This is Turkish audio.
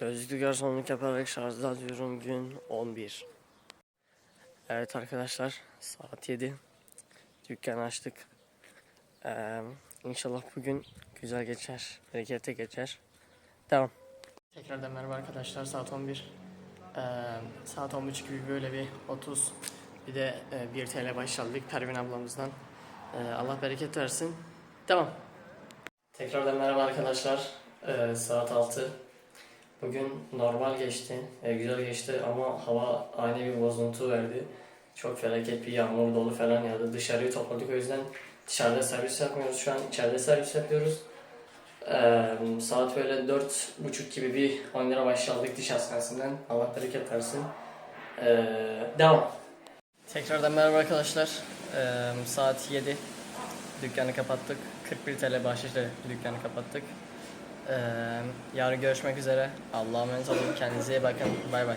Gözlüklü garsonluk yaparak şarjda atıyorum gün 11. Evet arkadaşlar saat 7. Dükkan açtık. Ee, inşallah bugün güzel geçer. Harekete geçer. Devam. Tekrardan merhaba arkadaşlar saat 11. Ee, saat 10.30 gibi böyle bir 30 bir de e, 1 TL başladık Pervin ablamızdan. Ee, Allah bereket versin. Devam. Tekrardan merhaba arkadaşlar. Ee, saat 6. Bugün normal geçti, e, güzel geçti ama hava ani bir bozuntu verdi. Çok felaket bir yağmur dolu falan yağdı. Dışarıyı topladık o yüzden dışarıda servis yapmıyoruz şu an içeride servis yapıyoruz. Ee, saat böyle dört buçuk gibi bir 10 lira başladık diş hastanesinden. Allah bereket versin. Ee, devam. Tekrardan merhaba arkadaşlar. Ee, saat 7. Dükkanı kapattık. 41 TL bahşişle dükkanı kapattık. Ee, yarın görüşmek üzere. Allah'a emanet olun. Kendinize iyi bakın. Bay bay.